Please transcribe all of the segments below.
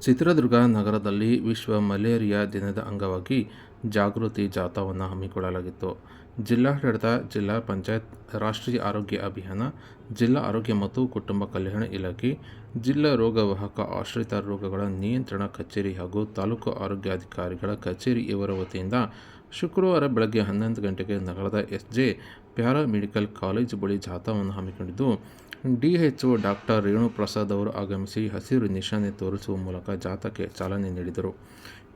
ಚಿತ್ರದುರ್ಗ ನಗರದಲ್ಲಿ ವಿಶ್ವ ಮಲೇರಿಯಾ ದಿನದ ಅಂಗವಾಗಿ ಜಾಗೃತಿ ಜಾಥಾವನ್ನು ಹಮ್ಮಿಕೊಳ್ಳಲಾಗಿತ್ತು. ಜಿಲ್ಲಾಡಳಿತ ಜಿಲ್ಲಾ ಪಂಚಾಯತ್, ರಾಷ್ಟ್ರೀಯ ಆರೋಗ್ಯ ಅಭಿಯಾನ, ಜಿಲ್ಲಾ ಆರೋಗ್ಯ ಮತ್ತು ಕುಟುಂಬ ಕಲ್ಯಾಣ ಇಲಾಖೆ, ಜಿಲ್ಲಾ ರೋಗವಾಹಕ ಆಶ್ರಿತ ರೋಗಗಳ ನಿಯಂತ್ರಣ ಕಚೇರಿ ಹಾಗೂ ತಾಲೂಕು ಆರೋಗ್ಯಾಧಿಕಾರಿಗಳ ಕಚೇರಿ ಇವರ ವತಿಯಿಂದ ಶುಕ್ರವಾರ ಬೆಳಗ್ಗೆ ಹನ್ನೊಂದು ಗಂಟೆಗೆ ನಗರದ ಎಸ್ ಜೆ ಪ್ಯಾರಾಮೆಡಿಕಲ್ ಕಾಲೇಜು ಬಳಿ ಜಾಥಾವನ್ನು ಹಮ್ಮಿಕೊಂಡಿದ್ದು D H O doctor Renuprasad ಅವರು ಆಗಮಿಸಿ ಹಸಿರು ನಿಶಾನೆ ತೋರಿಸುವ ಮೂಲಕ ಜಾಥಾಕ್ಕೆ ಚಾಲನೆ ನೀಡಿದರು.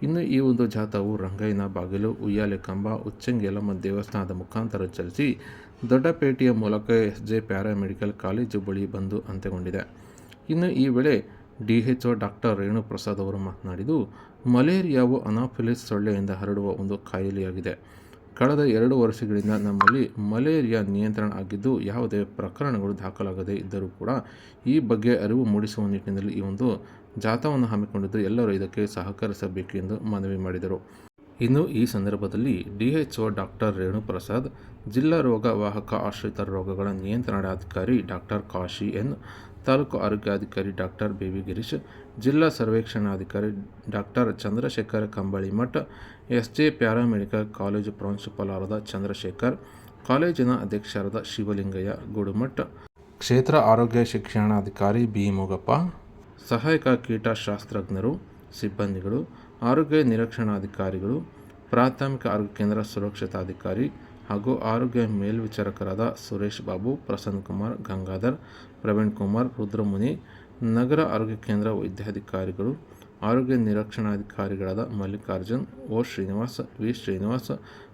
ಇನ್ನು ಈ ಒಂದು ಜಾಥಾವು ರಂಗಯ್ಯನ ಬಾಗಿಲು, ಉಯ್ಯಾಲೆ ಕಂಬ ಉಚ್ಚಂಗೆಲಮ್ಮ ದೇವಸ್ಥಾನದ ಮುಖಾಂತರ ಚಲಿಸಿ ದೊಡ್ಡಪೇಟೆಯ ಮೂಲಕ ಎಸ್ ಜೆ ಪ್ಯಾರಾಮೆಡಿಕಲ್ ಕಾಲೇಜು ಬಳಿ ಬಂದು ಅಂತ್ಯಗೊಂಡಿದೆ. ಇನ್ನು ಈ ವೇಳೆ D H O doctor Renuprasad ಅವರು ಮಾತನಾಡಿದ್ದು, ಮಲೇರಿಯಾವು ಅನಾಫಿಲಿಸ್ ಸೊಳ್ಳೆಯಿಂದ ಹರಡುವ ಒಂದು ಕಾಯಿಲೆಯಾಗಿದೆ. ಕಳೆದ ಎರಡು ವರ್ಷಗಳಿಂದ ನಮ್ಮಲ್ಲಿ ಮಲೇರಿಯಾ ನಿಯಂತ್ರಣ ಆಗಿದ್ದು, ಯಾವುದೇ ಪ್ರಕರಣಗಳು ದಾಖಲಾಗದೇ ಇದ್ದರೂ ಕೂಡ ಈ ಬಗ್ಗೆ ಅರಿವು ಮೂಡಿಸುವ ನಿಟ್ಟಿನಲ್ಲಿ ಈ ಒಂದು ಜಾಥಾವನ್ನು ಹಮ್ಮಿಕೊಂಡಿದ್ದು ಎಲ್ಲರೂ ಇದಕ್ಕೆ ಸಹಕರಿಸಬೇಕು ಎಂದು ಮನವಿ ಮಾಡಿದರು. ಇನ್ನು ಈ ಸಂದರ್ಭದಲ್ಲಿ ಡಿಎಚ್ಒ ಡಾಕ್ಟರ್ ರೇಣುಪ್ರಸಾದ್, ಜಿಲ್ಲಾ ರೋಗ ವಾಹಕ ಆಶ್ರಿತ ರೋಗಗಳ ನಿಯಂತ್ರಣಾಧಿಕಾರಿ ಡಾಕ್ಟರ್ ಕಾಶಿ ಎನ್, ತಾಲೂಕು ಆರೋಗ್ಯಾಧಿಕಾರಿ ಡಾಕ್ಟರ್ ಬೇಬಿ ಗಿರೀಶ್, ಜಿಲ್ಲಾ ಸರ್ವೇಕ್ಷಣಾಧಿಕಾರಿ doctor Chandrashekhar Kambalimath S J paramedical college ಪ್ರಾಂಶುಪಾಲರಾದ ಚಂದ್ರಶೇಖರ್, ಕಾಲೇಜಿನ ಅಧ್ಯಕ್ಷರಾದ ಶಿವಲಿಂಗಯ್ಯ ಗುಡುಮಠ್. ಕ್ಷೇತ್ರ ಆರೋಗ್ಯ ಶಿಕ್ಷಣಾಧಿಕಾರಿ ಬಿ ಮೋಗಪ್ಪ ಸಹಾಯಕ ಕೀಟಶಾಸ್ತ್ರಜ್ಞರು ಸಿಬ್ಬಂದಿಗಳು ಆರೋಗ್ಯ ನಿರೀಕ್ಷಣಾಧಿಕಾರಿಗಳು, ಪ್ರಾಥಮಿಕ ಆರೋಗ್ಯ ಕೇಂದ್ರ ಸುರಕ್ಷತಾಧಿಕಾರಿ ಹಾಗೂ ಆರೋಗ್ಯ ಮೇಲ್ವಿಚಾರಕರಾದ ಸುರೇಶ್ ಬಾಬು, ಪ್ರಸನ್ನ ಕುಮಾರ್, ಗಂಗಾಧರ್, ಪ್ರವೀಣ್ ಕುಮಾರ್, ರುದ್ರಮುನಿ, ನಗರ ಆರೋಗ್ಯ ಕೇಂದ್ರ ವೈದ್ಯಾಧಿಕಾರಿಗಳು, ಆರೋಗ್ಯ ನಿರೀಕ್ಷಣಾಧಿಕಾರಿಗಳಾದ Mallikarjun, O Srinivas, V Srinivas,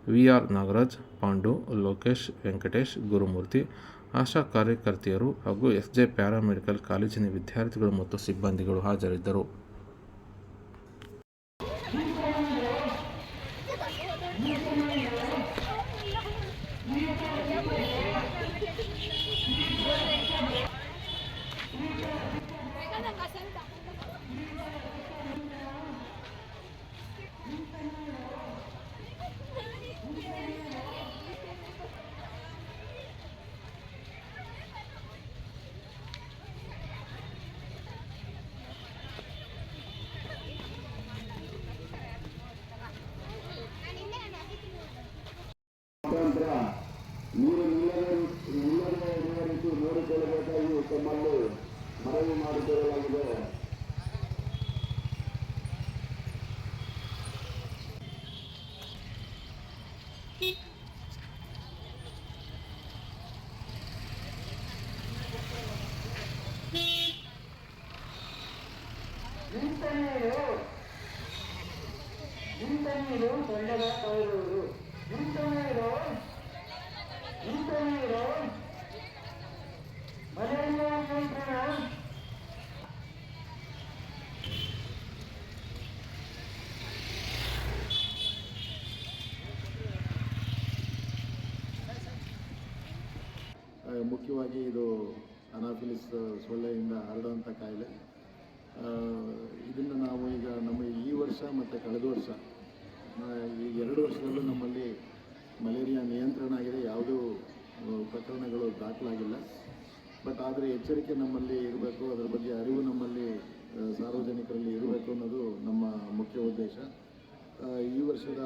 V R Nagaraj, Pandu, Lokesh, Venkatesh, Gurumurthy, Asha ಕಾರ್ಯಕರ್ತೆಯರು ಹಾಗೂ ಎಸ್ ಜೆ ಪ್ಯಾರಾಮೆಡಿಕಲ್ ಕಾಲೇಜಿನ ವಿದ್ಯಾರ್ಥಿಗಳು ಮತ್ತು ಸಿಬ್ಬಂದಿಗಳು ಹಾಜರಿದ್ದರು. ಮುಖಾಂತರ ನೀರು ನಿಲ್ಲದೆ ನೋಡಿಕೊಳ್ಳಬೇಕಾಗಿ ತಮ್ಮಲ್ಲಿ ಮನವಿ ಮಾಡಿಕೊಳ್ಳಲಾಗಿದೆ. ನಿಂತ ನೀರು ನಿಂತ ನೀರು ಸೊಳ್ಳೆಗಳ ತೋರುವುದು ನಿಂತ ನೀರು ನಿಂತ ನೀರು ಮಲೇರಿಯಾ ನಿಯಂತ್ರಣ ಆ, ಮುಖ್ಯವಾಗಿ ಇದು ಅನಾಫಿಲಿಸ್ ಸೊಳ್ಳೆಯಿಂದ ಹರಡುವಂಥ ಕಾಯಿಲೆ. ಇದನ್ನು ನಾವು ಈಗ ನಮ್ಮ ಈ ವರ್ಷ ಮತ್ತು ಕಳೆದ ವರ್ಷ ಈ ಎರಡು ವರ್ಷದಲ್ಲೂ ನಮ್ಮಲ್ಲಿ ಮಲೇರಿಯಾ ನಿಯಂತ್ರಣ ಆಗಿದೆ. ಯಾವುದೂ ಪ್ರಕರಣಗಳು ದಾಖಲಾಗಿಲ್ಲ. ಬಟ್ ಆದರೆ ಎಚ್ಚರಿಕೆ ನಮ್ಮಲ್ಲಿ ಇರಬೇಕು. ಅದರ ಬಗ್ಗೆ ಅರಿವು ನಮ್ಮಲ್ಲಿ ಸಾರ್ವಜನಿಕರಲ್ಲಿ ಇರಬೇಕು ಅನ್ನೋದು ನಮ್ಮ ಮುಖ್ಯ ಉದ್ದೇಶ. ಈ ವರ್ಷದ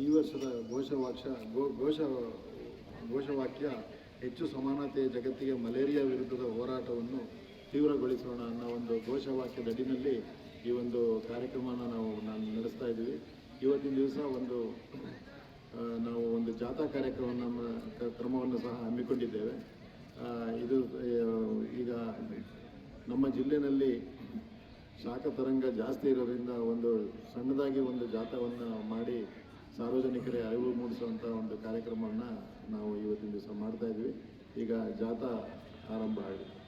ಈ ವರ್ಷದ ಘೋಷವಾಕ್ಷ ಘೋಷ, ಘೋಷವಾಕ್ಯ ಹೆಚ್ಚು ಸಮಾನತೆ ಜಗತ್ತಿಗೆ ಮಲೇರಿಯಾ ವಿರುದ್ಧದ ಹೋರಾಟವನ್ನು ತೀವ್ರಗೊಳಿಸೋಣ ಅನ್ನೋ ಒಂದು ಘೋಷವಾಕ್ಯದ ಅಡಿನಲ್ಲಿ ಈ ಒಂದು ಕಾರ್ಯಕ್ರಮನ ನಾವು ನಾನು ನಡೆಸ್ತಾ ಇದ್ದೀವಿ. ಇವತ್ತಿನ ದಿವಸ ಒಂದು ನಾವು ಒಂದು ಜಾಥಾ ಕಾರ್ಯಕ್ರಮವನ್ನು ಕ್ರಮವನ್ನು ಸಹ ಹಮ್ಮಿಕೊಂಡಿದ್ದೇವೆ. ಇದು ಈಗ ನಮ್ಮ ಜಿಲ್ಲೆಯಲ್ಲಿ ಶಾಖ ತರಂಗ ಜಾಸ್ತಿ ಇರೋದ್ರಿಂದ ಒಂದು ಸಣ್ಣದಾಗಿ ಒಂದು ಜಾಥಾವನ್ನು ಮಾಡಿ ಸಾರ್ವಜನಿಕರಿಗೆ ಅರಿವು ಮೂಡಿಸುವಂಥ ಒಂದು ಕಾರ್ಯಕ್ರಮವನ್ನು ನಾವು ಇವತ್ತಿನ ದಿವಸ ಮಾಡ್ತಾ ಇದ್ವಿ. ಈಗ ಜಾಥಾ ಆರಂಭ ಆಗಿದೆ.